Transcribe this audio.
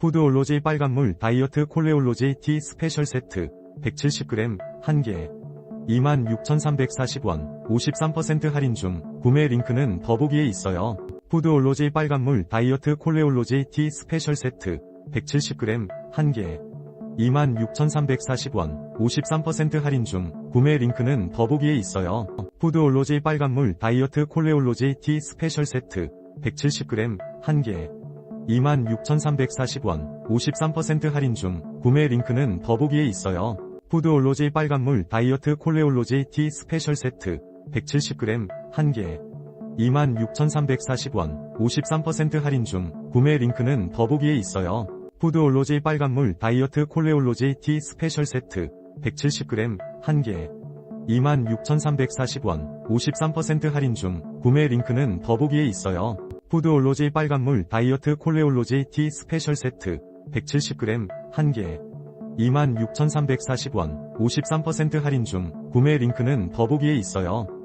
푸드올로지 빨간물 다이어트 콜레올로지 티 스페셜 세트 170g 1개 26,340원 53% 할인 중 구매 링크는 더보기에 있어요. 푸드올로지 빨간물 다이어트 콜레올로지 티 스페셜 세트 170g 1개 26,340원 53% 할인 중 구매 링크는 더보기에 있어요. 푸드올로지 빨간물 다이어트 콜레올로지 티 스페셜 세트 170g 1개 26,340원 53% 할인 중 구매 링크는 더보기에 있어요. 푸드올로지 빨간물 다이어트 콜레올로지 티 스페셜 세트 170g 1개 26,340원 53% 할인 중 구매 링크는 더보기에 있어요. 푸드올로지 빨간물 다이어트 콜레올로지 티 스페셜 세트 170g 1개 26,340원 53% 할인 중 구매 링크는 더보기에 있어요. 푸드올로지 빨간물 다이어트 콜레올로지 티 스페셜 세트 170g 1개 26,340원 53% 할인 중 구매 링크는 더보기에 있어요.